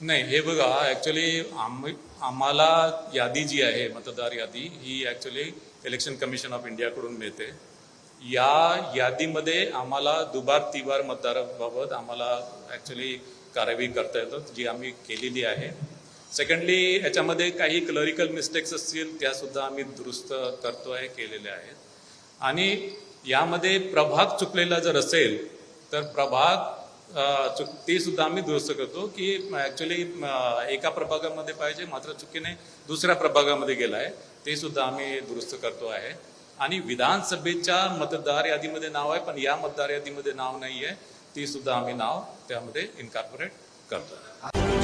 नाही हे बघा ॲक्च्युली आम्हाला यादी जी आहे मतदार यादी ही ॲक्च्युली इलेक्शन कमिशन ऑफ इंडियाकडून मिळते. या यादीमध्ये आम्हाला दुबार तिबार मतदाराबाबत आम्हाला ॲक्च्युली कारवाई करता येतं जी आम्ही केलेली आहे. सेकंडली याच्यामध्ये काही क्लरिकल मिस्टेक्स असतील त्यासुद्धा आम्ही दुरुस्त करतो आहे केलेल्या आहेत. आणि यामध्ये प्रभाग चुकलेला जर असेल तर प्रभाग चुक ते सुद्धा आम्ही दुरुस्त करतो की ॲक्च्युली एका प्रभागामध्ये पाहिजे मात्र चुकीने दुसऱ्या प्रभागामध्ये गेला आहे ते सुद्धा आम्ही दुरुस्त करतो आहे. आणि विधानसभेच्या मतदार यादीमध्ये नाव आहे पण या मतदार यादीमध्ये नाव नाही आहे ती सुद्धा आम्ही नाव त्यामध्ये इन्कॉर्पोरेट करतो.